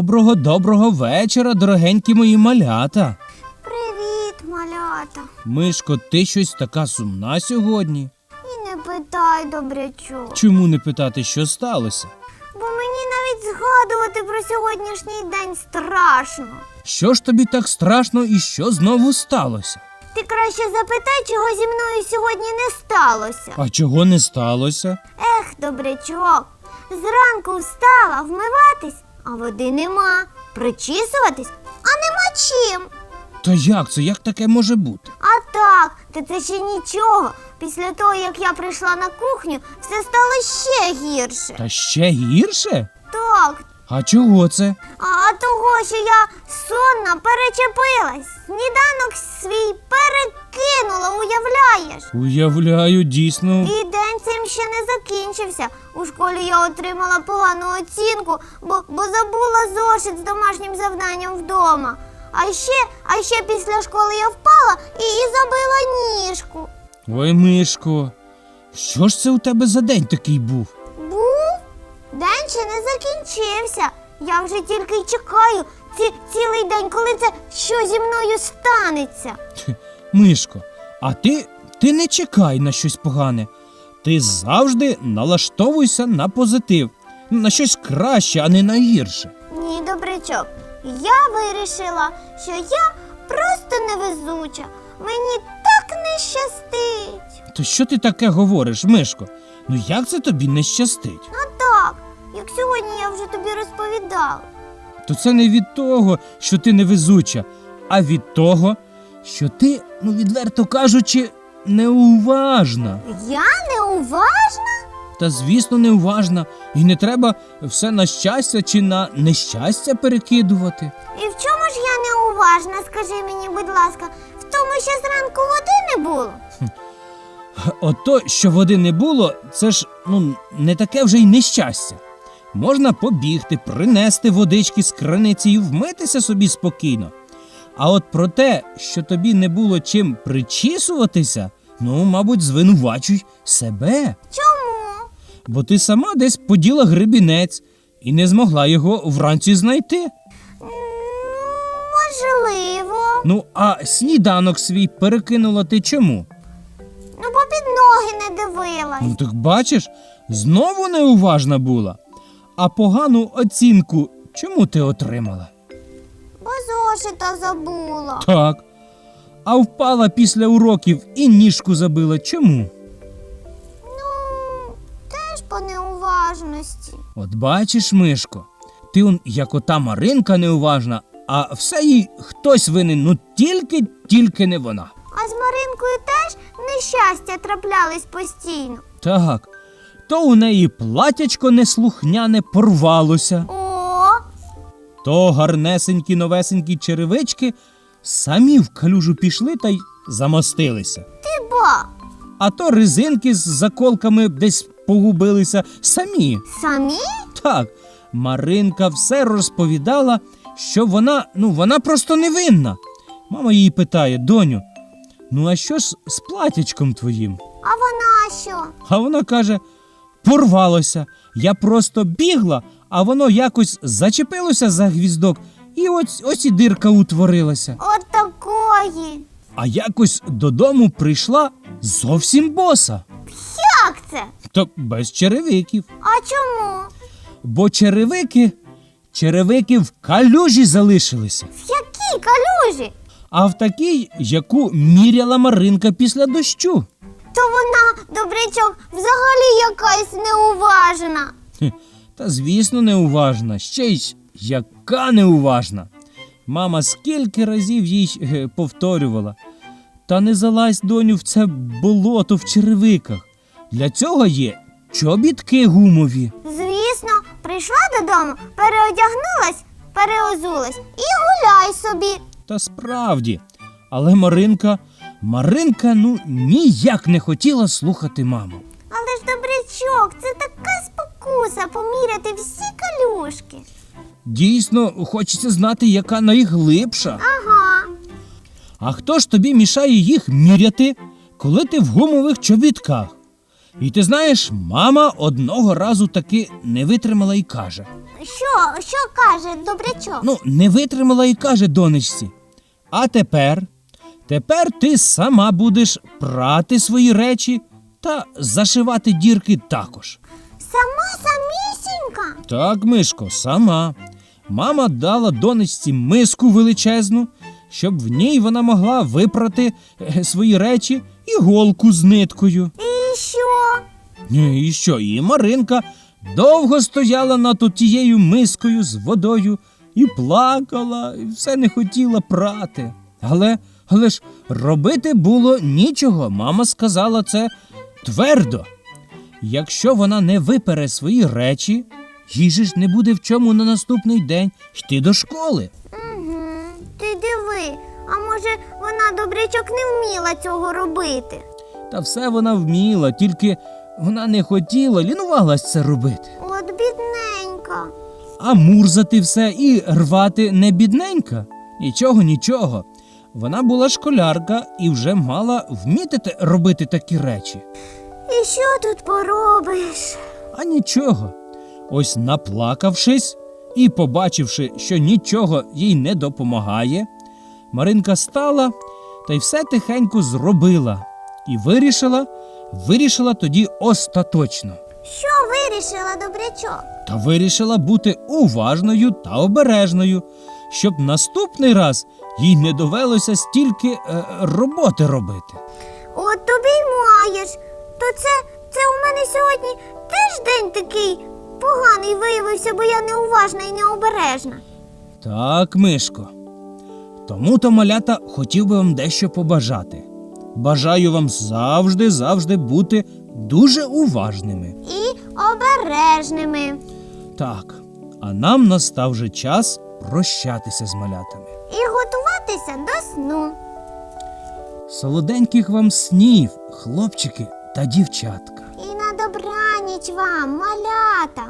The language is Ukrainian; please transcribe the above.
Доброго доброго вечора, дорогенькі мої малята. Привіт, малята. Мишко, ти щось така сумна сьогодні. І не питай, добрячок. Чому не питати, що сталося? Бо мені навіть згадувати про сьогоднішній день страшно. Що ж тобі так страшно і що знову сталося? Ти краще запитай, чого зі мною сьогодні не сталося. А чого не сталося? Ех, добрячок. Зранку встала вмиватись, а води нема. Причісуватись, а нема чим. Та як це? Як таке може бути? А так, та це ще нічого. Після того, як я прийшла на кухню, все стало ще гірше. Та ще гірше? Так, А чого це? А того, що я сонна перечепилась, сніданок свій перекинула, уявляєш? Уявляю, дійсно. І ще не закінчився. У школі я отримала погану оцінку, бо, бо забула зошит з домашнім завданням вдома. А ще, а ще після школи я впала і, і забила ніжку. Ой, Мишко, що ж це у тебе за день такий був? Був? День ще не закінчився. Я вже тільки й чекаю ці, цілий день, коли це що зі мною станеться. Мишко, а ти, ти не чекай на щось погане. Ти завжди налаштовуйся на позитив, на щось краще, а не на гірше. Ні, добрячок, я вирішила, що я просто невезуча. Мені так не щастить. То що ти таке говориш, Мишко? Ну як це тобі не щастить? А так, як сьогодні я вже тобі розповідала. То це не від того, що ти невезуча, а від того, що ти, ну відверто кажучи, неуважна. Я неуважна? Та звісно, неуважна, і не треба все на щастя чи на нещастя перекидувати. І в чому ж я неуважна, скажи мені, будь ласка, в тому, що зранку води не було. Ото, що води не було, це ж ну не таке вже й нещастя. Можна побігти, принести водички з криниці і вмитися собі спокійно. А от про те, що тобі не було чим причісуватися, ну, мабуть, звинувачуй себе, Чому? бо ти сама десь поділа гребінець і не змогла його вранці знайти. Можливо. Ну, а сніданок свій перекинула ти чому? Ну, бо під ноги не дивилась. Ну так бачиш, знову неуважна була. А погану оцінку чому ти отримала? Зошита забула. Так. А впала після уроків і ніжку забила. Чому? Ну, теж по неуважності. От бачиш, Мишко, ти он як ота Маринка неуважна, а все їй хтось винен, ну тільки, тільки не вона. А з Маринкою теж нещастя траплялись постійно. Так, то у неї платячко неслухняне порвалося, О, то гарнесенькі новесенькі черевички самі в калюжу пішли та й замостилися. ти ба. А то резинки з заколками десь погубилися самі. Самі? Так, Маринка все розповідала, що вона, ну, вона просто невинна. Мама її питає, доню, ну а що ж з платячком твоїм? А вона що? А вона каже: порвалося. Я просто бігла, а воно якось зачепилося за гвіздок, і ось ось і дирка утворилася. От такої. А якось додому прийшла зовсім боса, Як це? то без черевиків. А чому? Бо черевики, черевики в калюжі залишилися, В якій калюжі? а в такій, яку міряла Маринка після дощу. То вона, добрячок, взагалі якась неуважна. Хе, Та звісно, неуважна, ще й яка неуважна. Мама скільки разів їй е, повторювала. Та не залазь, доню, в це болото в черевиках. Для цього є чобітки гумові. Звісно, прийшла додому, переодягнулась, переозулась і гуляй собі. Та справді. Але Маринка, Маринка, ну ніяк не хотіла слухати маму. Але ж добрячок, це така спокуса поміряти всі калюшки. Дійсно, хочеться знати, яка найглибша. Ага. А хто ж тобі мішає їх міряти, коли ти в гумових чобітках? І ти знаєш, мама одного разу таки не витримала і каже: Що, що каже добрячок? Ну, не витримала і каже донечці. А тепер, тепер ти сама будеш прати свої речі та зашивати дірки також. Сама самісінька? Так, Мишко, сама. Мама дала донечці миску величезну, щоб в ній вона могла випрати е, свої речі і голку з ниткою. І що? Е, І що, і Маринка довго стояла над тією мискою з водою і плакала, і все не хотіла прати. Але, але ж робити було нічого. Мама сказала це твердо. Якщо вона не випере свої речі, їй же ж не буде в чому на наступний день йти до школи. Угу. Ти диви, а може вона добрячок не вміла цього робити? Та все вона вміла, тільки вона не хотіла, лінувалась це робити. От бідненька. А мурзати все і рвати не бідненька. Нічого, нічого. Вона була школярка і вже мала вміти робити такі речі. І що тут поробиш? А нічого. Ось наплакавшись і побачивши, що нічого їй не допомагає, Маринка стала та й все тихенько зробила і вирішила, вирішила тоді остаточно. Що вирішила добрячок? Та вирішила бути уважною та обережною, щоб наступний раз їй не довелося стільки е, роботи робити. От тобі й маєш. То це, це у мене сьогодні теж день такий поганий виявився, бо я неуважна і необережна. Так, Мишко. Тому то малята хотів би вам дещо побажати. Бажаю вам завжди, завжди бути дуже уважними. І обережними. Так, а нам настав же час прощатися з малятами. І готуватися до сну. Солоденьких вам снів, хлопчики та дівчатка. І на добраніч вам, малята.